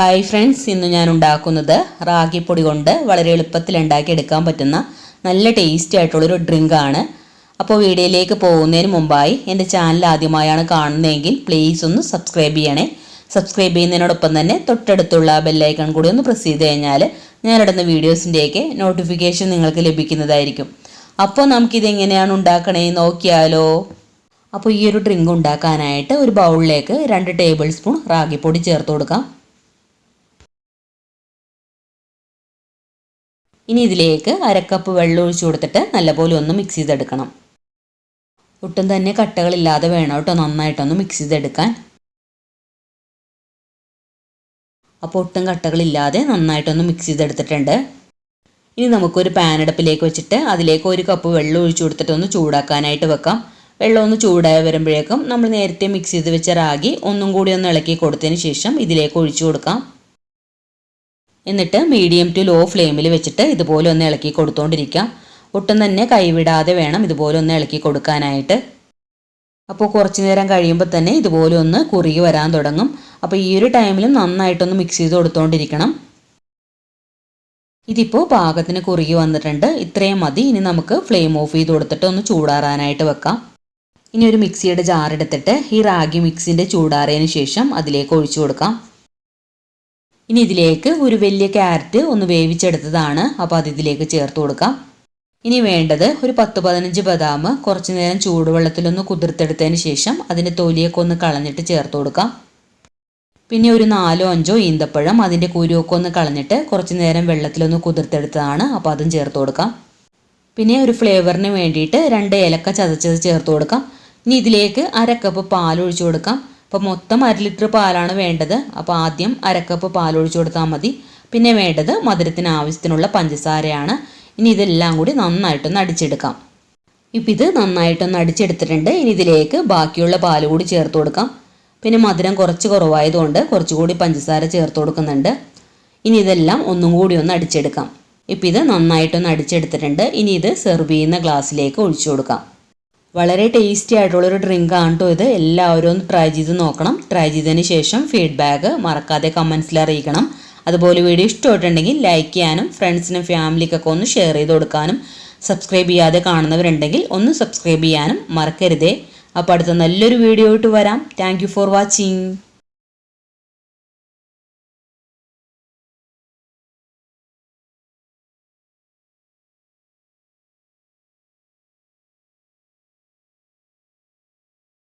Hi friends ഇന്ന് ഞാൻ ഉണ്ടാക്കുന്നത് റാഗിപ്പൊടി കൊണ്ട് വളരെ എളുപ്പത്തിൽ ഉണ്ടാക്കി എടുക്കാൻ പറ്റുന്ന നല്ല ടേസ്റ്റി ആയിട്ടുള്ളൊരു ഡ്രിങ്കാണ് അപ്പോൾ വീഡിയോയിലേക്ക് പോകുന്നതിന് മുമ്പായി എന്റെ ചാനൽ ആദ്യമായാണ് കാണുന്നതെങ്കിൽ പ്ലീസ് ഒന്ന് സബ്സ്ക്രൈബ് ചെയ്യണേ. സബ്സ്ക്രൈബ് ചെയ്യുന്നതിനോടൊപ്പം തന്നെ തൊട്ടടുത്തുള്ള ബെല്ലൈക്കൺ കൂടി ഒന്ന് പ്രസ് ചെയ്ത് കഴിഞ്ഞാൽ ഞാനിടുന്ന വീഡിയോസിന്റെയൊക്കെ നോട്ടിഫിക്കേഷൻ നിങ്ങൾക്ക് ലഭിക്കുന്നതായിരിക്കും. അപ്പോൾ നമുക്കിതെങ്ങനെയാണ് ഉണ്ടാക്കണേ നോക്കിയാലോ. അപ്പോൾ ഈ ഒരു ഡ്രിങ്ക് ഉണ്ടാക്കാനായിട്ട് ഒരു ബൗളിലേക്ക് രണ്ട് ടേബിൾ സ്പൂൺ റാഗിപ്പൊടി ചേർത്ത് കൊടുക്കാം. ഇനി ഇതിലേക്ക് അരക്കപ്പ് വെള്ളം ഒഴിച്ചു കൊടുത്തിട്ട് നല്ലപോലെ ഒന്ന് മിക്സ് ചെയ്തെടുക്കണം. ഒട്ടും തന്നെ കട്ടകളില്ലാതെ വേണം കേട്ടോ നന്നായിട്ടൊന്ന് മിക്സ് ചെയ്തെടുക്കാൻ. അപ്പോൾ ഒട്ടും കട്ടകളില്ലാതെ നന്നായിട്ടൊന്ന് മിക്സ് ചെയ്തെടുത്തിട്ടുണ്ട്. ഇനി നമുക്കൊരു പാനടുപ്പിലേക്ക് വെച്ചിട്ട് അതിലേക്ക് ഒരു കപ്പ് വെള്ളം ഒഴിച്ചു കൊടുത്തിട്ട് ഒന്ന് ചൂടാക്കാനായിട്ട് വെക്കാം. വെള്ളം ഒന്ന് ചൂടായി വരുമ്പോഴേക്കും നമ്മൾ നേരത്തെ മിക്സ് ചെയ്ത് വെച്ച റാഗി ഒന്നും കൂടി ഒന്ന് ഇളക്കി കൊടുത്തതിന് ശേഷം ഇതിലേക്ക് ഒഴിച്ചു കൊടുക്കാം. എന്നിട്ട് മീഡിയം ടു ലോ ഫ്ലെയിമിൽ വെച്ചിട്ട് ഇതുപോലെ ഒന്ന് ഇളക്കി കൊടുത്തുകൊണ്ടിരിക്കാം ഒട്ടും തന്നെ കൈവിടാതെ വേണം ഇതുപോലെ ഒന്ന് ഇളക്കി കൊടുക്കാനായിട്ട്. അപ്പോൾ കുറച്ച് നേരം കഴിയുമ്പോൾ തന്നെ ഇതുപോലെ ഒന്ന് കുറുകി വരാൻ തുടങ്ങും. അപ്പോൾ ഈ ഒരു ടൈമിലും നന്നായിട്ടൊന്ന് മിക്സ് ചെയ്ത് കൊടുത്തുകൊണ്ടിരിക്കണം ഇതിപ്പോൾ പാകത്തിന് കുറുകി വന്നിട്ടുണ്ട്. ഇത്രയും മതി. ഇനി നമുക്ക് ഫ്ലെയിം ഓഫ് ചെയ്ത് കൊടുത്തിട്ട് ഒന്ന് ചൂടാറാനായിട്ട് വെക്കാം. ഇനി ഒരു മിക്സിയുടെ ജാർ എടുത്തിട്ട് ഈ റാഗി മിക്സിന്റെ ചൂടാറിയതിന് ശേഷം അതിലേക്ക് ഒഴിച്ചു കൊടുക്കാം. ഇനി ഇതിലേക്ക് ഒരു വലിയ ക്യാരറ്റ് ഒന്ന് വേവിച്ചെടുത്തതാണ്. അപ്പോൾ അത് ഇതിലേക്ക് ചേർത്ത് കൊടുക്കാം. ഇനി വേണ്ടത് ഒരു പത്ത് പതിനഞ്ച് ബദാം കുറച്ച് നേരം ചൂടുവെള്ളത്തിലൊന്ന് കുതിർത്തെടുത്തതിന് ശേഷം അതിന്റെ തൊലിയൊക്കെ ഒന്ന് കളഞ്ഞിട്ട് ചേർത്ത് കൊടുക്കാം. പിന്നെ ഒരു നാലോ അഞ്ചോ ഈന്തപ്പഴം അതിന്റെ കുരുവൊക്കെ ഒന്ന് കളഞ്ഞിട്ട് കുറച്ച് നേരം വെള്ളത്തിലൊന്ന് കുതിർത്തെടുത്തതാണ്. അപ്പോൾ അതും ചേർത്ത് കൊടുക്കാം. പിന്നെ ഒരു ഫ്ലേവറിന് വേണ്ടിയിട്ട് രണ്ട് ഏലക്ക ചതച്ചത് ചേർത്ത് കൊടുക്കാം. ഇനി ഇതിലേക്ക് അര കപ്പ് പാൽ ഒഴിച്ചു കൊടുക്കാം. അപ്പോൾ മൊത്തം അര ലിറ്റർ പാലാണ് വേണ്ടത്. അപ്പോൾ ആദ്യം അരക്കപ്പ് പാൽ ഒഴിച്ചു കൊടുത്താൽ മതി. പിന്നെ വേണ്ടത് മധുരത്തിന് ആവശ്യത്തിനുള്ള പഞ്ചസാരയാണ്. ഇനി ഇതെല്ലാം കൂടി നന്നായിട്ടൊന്ന് അടിച്ചെടുക്കാം. ഇപ്പം ഇത് നന്നായിട്ടൊന്ന് അടിച്ചെടുത്തിട്ടുണ്ട്. ഇനി ഇതിലേക്ക് ബാക്കിയുള്ള പാൽ കൂടി ചേർത്ത് കൊടുക്കാം. പിന്നെ മധുരം കുറച്ച് കുറവായതുകൊണ്ട് കുറച്ചുകൂടി പഞ്ചസാര ചേർത്ത് കൊടുക്കുന്നുണ്ട്. ഇനി ഇതെല്ലാം ഒന്നും കൂടി ഒന്ന് അടിച്ചെടുക്കാം. ഇപ്പം ഇത് നന്നായിട്ടൊന്ന് അടിച്ചെടുത്തിട്ടുണ്ട്. ഇനി ഇത് സെർവ് ചെയ്യുന്ന ഗ്ലാസ്സിലേക്ക് ഒഴിച്ചു കൊടുക്കാം. വളരെ ടേസ്റ്റി ആയിട്ടുള്ളൊരു ഡ്രിങ്ക് ആണ് കേട്ടോ ഇത്. എല്ലാവരും ഒന്ന് ട്രൈ ചെയ്ത് നോക്കണം. ട്രൈ ചെയ്തതിന് ശേഷം ഫീഡ്ബാക്ക് മറക്കാതെ കമൻസിൽ അറിയിക്കണം. അതുപോലെ വീഡിയോ ഇഷ്ടമായിട്ടുണ്ടെങ്കിൽ ലൈക്ക് ചെയ്യാനും ഫ്രണ്ട്സിനും ഫാമിലിക്കൊക്കെ ഒന്ന് ഷെയർ ചെയ്ത് കൊടുക്കാനും സബ്സ്ക്രൈബ് ചെയ്യാതെ കാണുന്നവരുണ്ടെങ്കിൽ ഒന്ന് സബ്സ്ക്രൈബ് ചെയ്യാനും മറക്കരുതേ. അപ്പോൾ അടുത്ത നല്ലൊരു വീഡിയോ ആയിട്ട് വരാം. Thank for watching